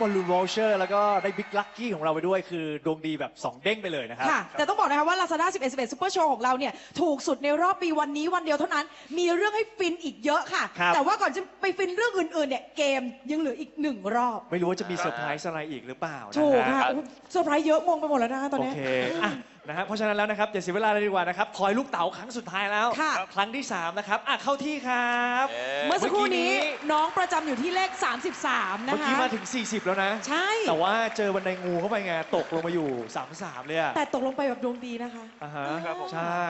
บอลลูนวอลเชอร์แล้วก็ได้บิ๊กลั c กี้ของเราไปด้วย คือดวงดีแบบ 2 เด้งไปเลยนะครับค่ะ แต่ต้องบอกนะคะว่า Lazada 11 11 Super Show ของเราเนี่ย ถูกสุดในรอบปีวันนี้วันเดียวเท่านั้น มีเรื่องให้ฟินอีกเยอะค่ะครับแต่ว่าก่อนจะไปฟินเรื่องอื่น ๆ เนี่ย เกมยังเหลืออีกหนึ่งรอบ ไม่รู้ว่าจะมีเซอร์ไพรส์อะไรอีกหรือเปล่านะถูกฮะค่ะอุ๊ยเซอร์ไพรส์เยอะงงไปหมดแล้วนะคะตอนโอนี้ เคอะ นะฮะเพราะฉะนั้นแล้วนะครับอย่าเสียเวลาเลยดีกว่านะครับทอยลูกเต๋าครั้งสุดท้ายแล้ว ค่ะ ครั้งที่ 3 นะครับอะเข้าที่ครับเมื่อสักครู่นี้เมื่อกี้นี้น้องประจำอยู่ที่เลข 33 นะเมื่อคะ กี้มาถึง 40 แล้วนะ ใช่ แต่ว่าเจอบันไดงูเข้าไปไงตกลงมาอยู่33เลยอะแต่ตกลงไปแบบดวงดีนะคะ อ่าฮะครับผม ใช่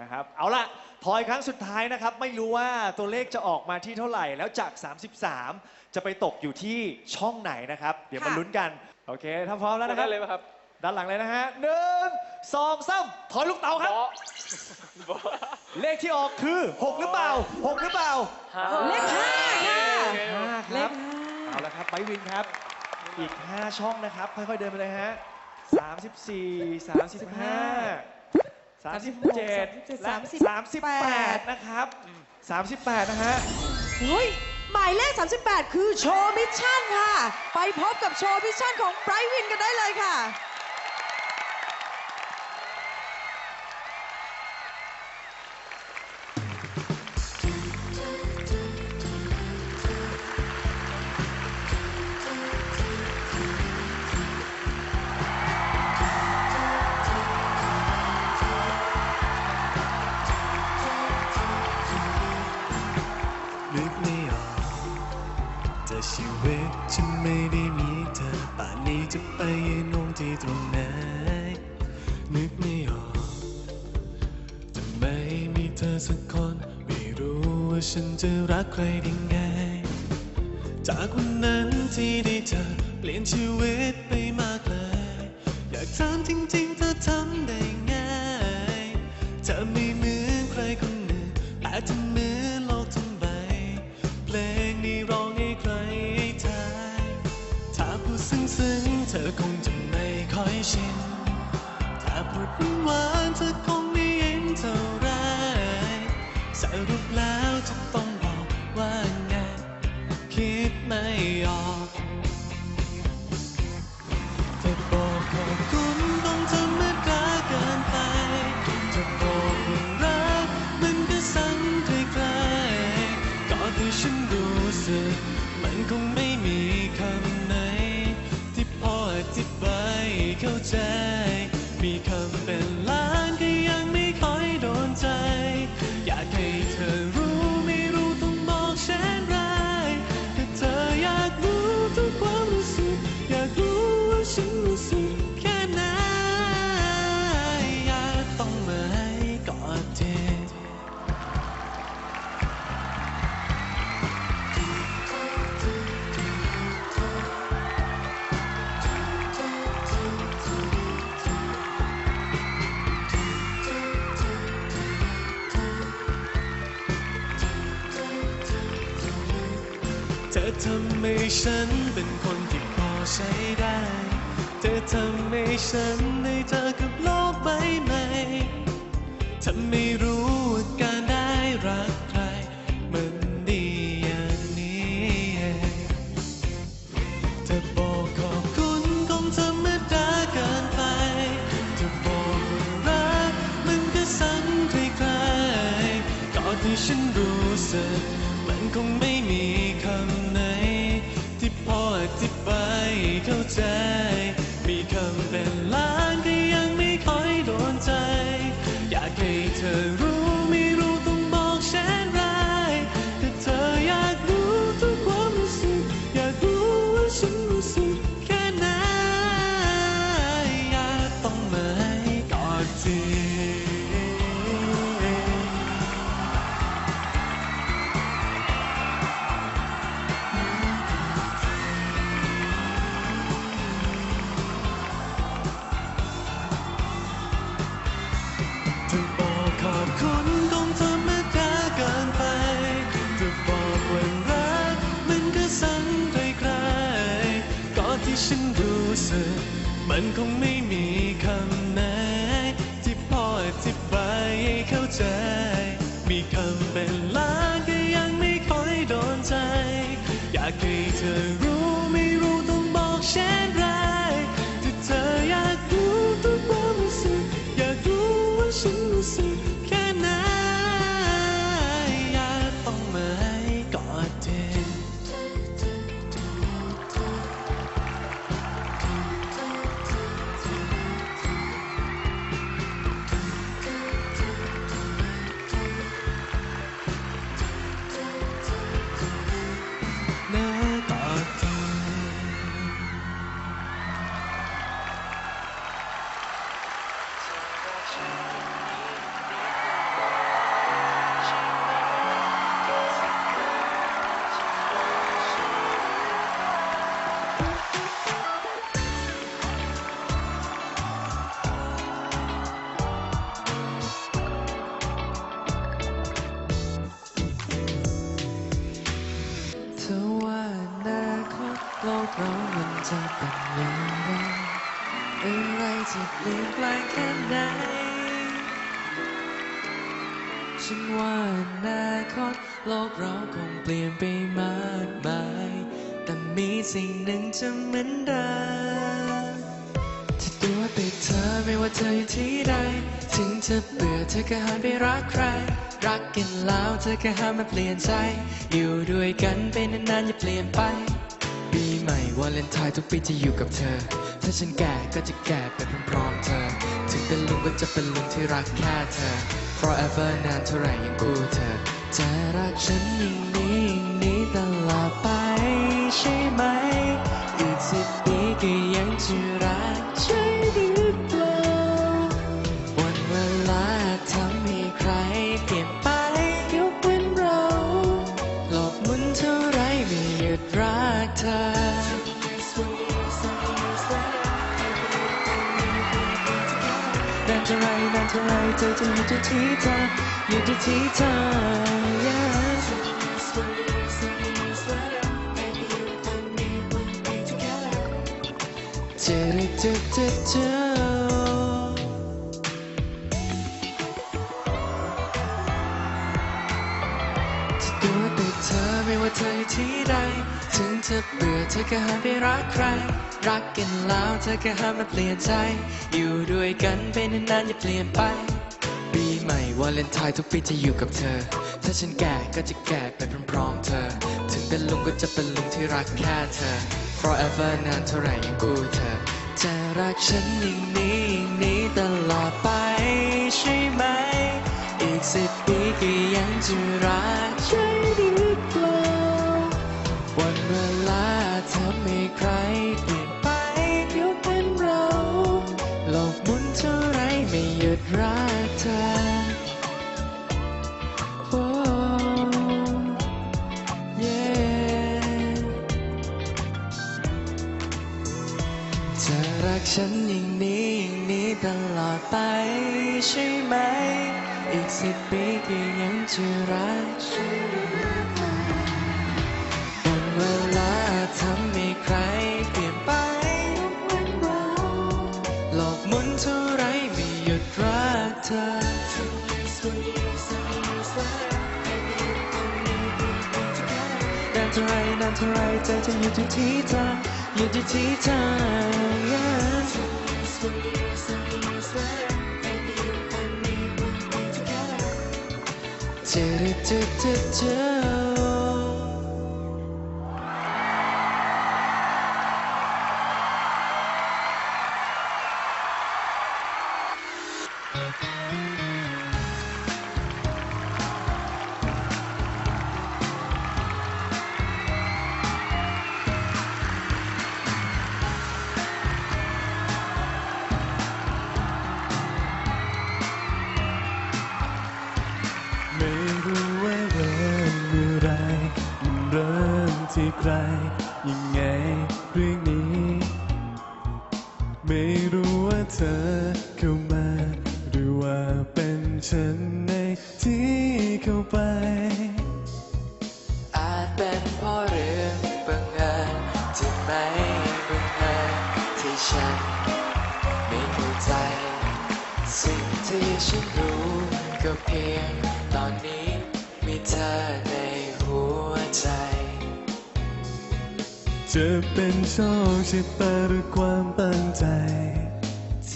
นะครับเอาล่ะทอยครั้งสุดท้ายนะครับ ไม่รู้ว่าตัวเลขจะออกมาที่เท่าไหร่ แล้วจาก 33 จะไปตกอยู่ที่ช่องไหนนะครับ เดี๋ยวมาลุ้นกันโอเคถ้าพร้อมแล้วนะคได้รับ เลยไหมครับ ด้านหลังเลยนะฮะหนึ่งสองสามถอยลูกเต๋าครับบอเลขที่ออกคือ 6 หรือเปล่า 6 หรือเปล่าเลขห้าค่ะโอเคห้าคเลรัขบ ห้าเอาละครับไปวินครับ อีก 5 ช่องนะครับ ค่อย ๆ เดินไปเลยฮะ34 35 37 และ 38 นะครับ 38 นะฮะ เฮ้ยหมายเลข 38 คือโชว์มิชชั่นค่ะ ไปพบกับโชว์มิชชั่นของไบรท์วินกันได้เลยค่ะ นึกไม่ออกจะไม่มีเธอสักคน ไม่รู้ว่าฉันจะรักใครได้ไง จากวันนั้นที่ได้เจอเปลี่ยนชีวิตไปมากเลย อยากถามจริงๆเธอทำได้ไงเธอไม่เหมือนใครคนหนึ่งแต่เธอเหมือนโลกทั้งใบ เพลงนี้ร้องให้ใครให้ทายถ้าพูดซึ้งๆเธอคงจะไม่ค่อยชิน ดหวานเธอคงไม่เห็นเท่าไรสรุปแล้วจะต้องบอกว่าไงคิดไม่ออก ฉันเป็นคนที่พอใช้ได้ เธอทำให้ฉันได้เจอกับโลกใบใหม่ทำไม่รู้ สึกมันคงไม่มีคำไหน ที่พออธิบายให้เข้าใจ มีคำเป็นล้านก็ยังไม่ค่อยโดนใจ อยากให้เธอรู้ไม่รู้ต้องบอกเช่นไรถ้าเธอ กเรามันจะเป็นอย่างไรอะไรจะเปลี่ยนแปลงแค่ไหน ฉันว่าอนาคตโลกเราคงเปลี่ยนไปมากมาย แต่มีสิ่งหนึ่งจะเหมือนเดิมที่ตัวติดเธอไม่ว่าเธออยู่ที่ใด ถึงจะเบื่อเธอก็หันไปรักใคร รักกันแล้วเธอก็ห้ามมาเปลี่ยนใจ อยู่ด้วยกันไปนานๆอย่าเปลี่ยนไป หม่วาเลนไทน์ทุกปีจะอยู่กับเธอ ถ้าฉันแก่ก็จะแก่ไปพร้อมๆเธอ ถึงเป็นลุงก็จะเป็นลุงที่รักแค่เธอ forever นานเท่าไหร่ยังคู่เธอ จะรักฉันอย่างนี้ย่งนี้ตลอดไปใช่ไหม อีกสิบปีก็ยังจะรักใช่หม เท่าไรเธอจะอยู่ที่ที่เธออยู่ที่ที่เธอ yeah เจอเจอเจอเจอ เบื่อเธอก็หันไปรักใคร รักกันแล้วเธอก็ห้ามมาเปลี่ยนใจ อยู่ด้วยกันไปนานๆอย่าเปลี่ยนไป ปีใหม่วาเลนไทน์ทุกปีจะอยู่กับเธอ ถ้าฉันแก่ก็จะแก่ไปพร้อมๆเธอ ถึงเป็นลุงก็จะเป็นลุงที่รักแค่เธอ forever นานเท่าไหร่ยังคู่เธอ จะรักฉันอย่างนี้อย่างนี้ตลอดไปใช่ไหม อีกสิบปีก็ยังจะรักใช่หรือเปล่าาทำให้ใครเปลี่ยนไปยกเป็นเราโลกมุนเท่าไรไม่หยุดรักเธอโอ้ yeah จะรักฉันอย่างนี้อย่างนี้ตลอดไปใช่ไหม อีกสิบปีก็ยังจะรัก เธอนานเท่าไรนานเท่าไรใจจะอยู่ที่ที่เธออยู่ที่ที่เธอ yeah ธอเข้ามาหรือว่าเป็นฉันในที่เข้าไป อาจเป็นเพราะเรื่องบังเอิญที่ไม่บังเอิญที่ฉันไม่เข้าใจ สิ่งที่ฉันรู้ก็เพียงตอนนี้มีเธอในหัวใจ จะเป็นโชคชะตาหรือความตั้งใจ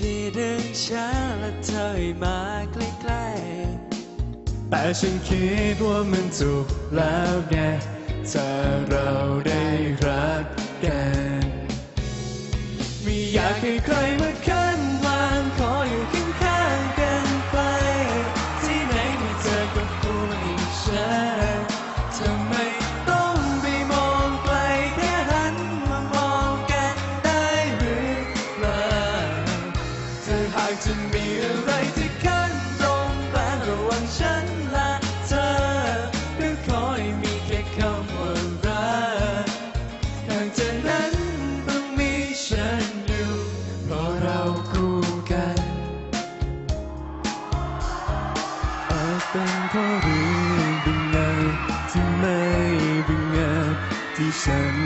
ที่ดึงฉันและเธอให้มาใกล้แต่ฉันคิดว่ามันถูกแล้วไงถ้าเราได้รักกัน ไม่อยากให้ใครมาขั้า เป็นเพราะเรื่องบางอย่างที่ไม่บางอย่างที่ฉัน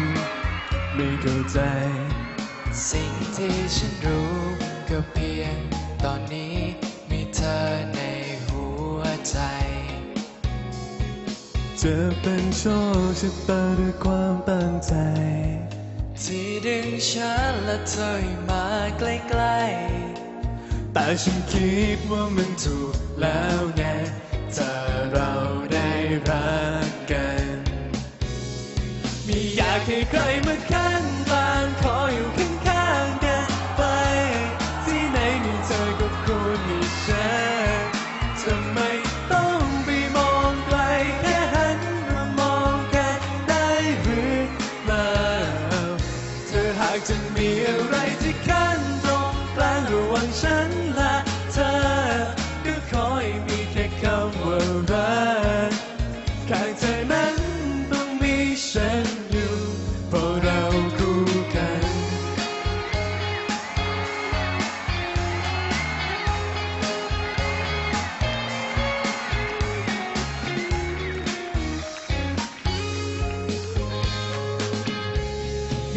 ไม่เข้าใจ สิ่งที่ฉันรู้ก็เพียงตอนนี้มีเธอในหัวใจจะเป็นโชคชะตาหรือความตั้งใจ ที่ดึงฉันและเธอให้มาใกล้ๆแต่ฉันคิดว่ามันถูกแล้วไง ถ้าเราได้รักกัน ไม่อยากให้ใครมาขั้นบางขออยู่ข้างๆกันไป ที่ไหนมีเธอก็ควรมีฉันทำไมต้องไปมองไกลแค่หันมามองกันได้หรือเปล่าเธอหากจะมีอะไรที่ขั้นตรงกลางระหว่างฉัน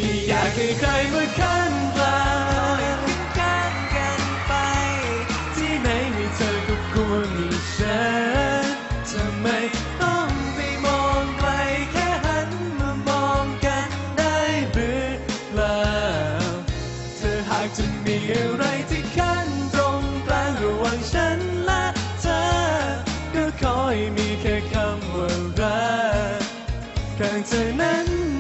ไม่อยากให้ใครมาขั้นกลางข้างกันไป ที่ไหนมีเธอก็ควรมีฉันทำไมต้องไปมองไกลแค่หันมามองกันได้หรือเปล่าเธอหากจะมีอะไรที่ขั้นตรงกลางระหว่างฉันและเธอ ก็ขอให้มีแค่คำว่ารักข้างเธอนั้น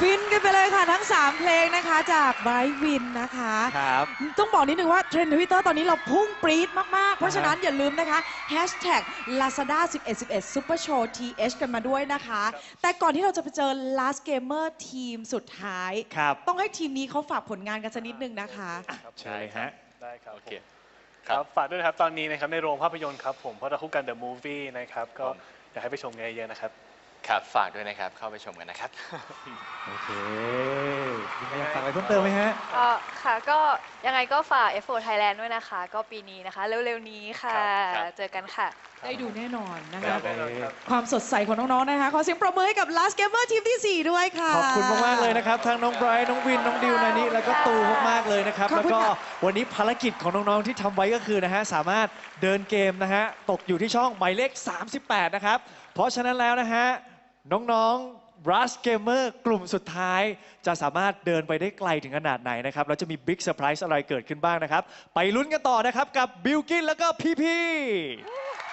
ฟินกันไปเลยค่ะทั้ง 3 เพลงนะคะจากไบรท์วินนะคะ ครับ ต้องบอกนิดนึงว่าเทรนด์ทวิตเตอร์ตอนนี้เราพุ่งปรี๊ดมาก ๆ เพราะฉะนั้นอย่าลืมนะคะ Hashtag Lazada 1111 Super Show TH กันมาด้วยนะคะ แต่ก่อนที่เราจะไปเจอ Last Gamer ทีมสุดท้าย ครับ ต้องให้ทีมนี้เขาฝากผลงานกันสักนิดนึงนะคะ ใช่ฮะ ได้ครับโอเค ผมครับฝากด้วยนะครับ ตอนนี้นะครับในโรงภาพยนตร์ครับผมเพราะเราคู่กัน The Movie นะครับ ก็อยากให้ไปชมกันเยอะๆนะครับ ครับ ฝากด้วยนะครับ เข้าไปชมกันนะครับ โอเคมีใครอยากฝากอะไรเพิ่มเติมไหมฮะ เอ่อค่ะ ก็ยังไงก็ฝาก F4 Thailand ด้วยนะคะ ก็ปีนี้นะคะ เร็วๆนี้ค่ะ ครับเจอกันค่ะ ได้ดูแน่นอนนะได้คะแน่นอนครับความสดใสของน้อง ๆ นะคะ ขอเสียงปรบมือให้กับ Last Gamer ทีมทีสี่ 4 ด้วยค่ะ ขอบคุณมากๆเลยนะครับทั้งน้องไบรท์น้องวิน น้องดิวนานิแล้วก็ตูมากๆเลยนะครับ ขอบแล้วคุณก็ค่ะ วันนี้ภารกิจของน้องๆที่ทำไว้ก็คือนะฮะสามารถเดินเกมนะฮะตกอยู่ที่ช่องหมายเลข 38 นะครับ เพราะฉะนั้นแล้วนะฮะ น้องๆรัสเกมเมอร์กลุ่มสุดท้าย จะสามารถเดินไปได้ไกลถึงขนาดไหนนะครับแล้วจะมีบิ๊กเซอร์ไพรส์อะไรเกิดขึ้นบ้างนะครับ ไปลุ้นกันต่อนะครับกับบิลกินแล้วก็พี่ๆ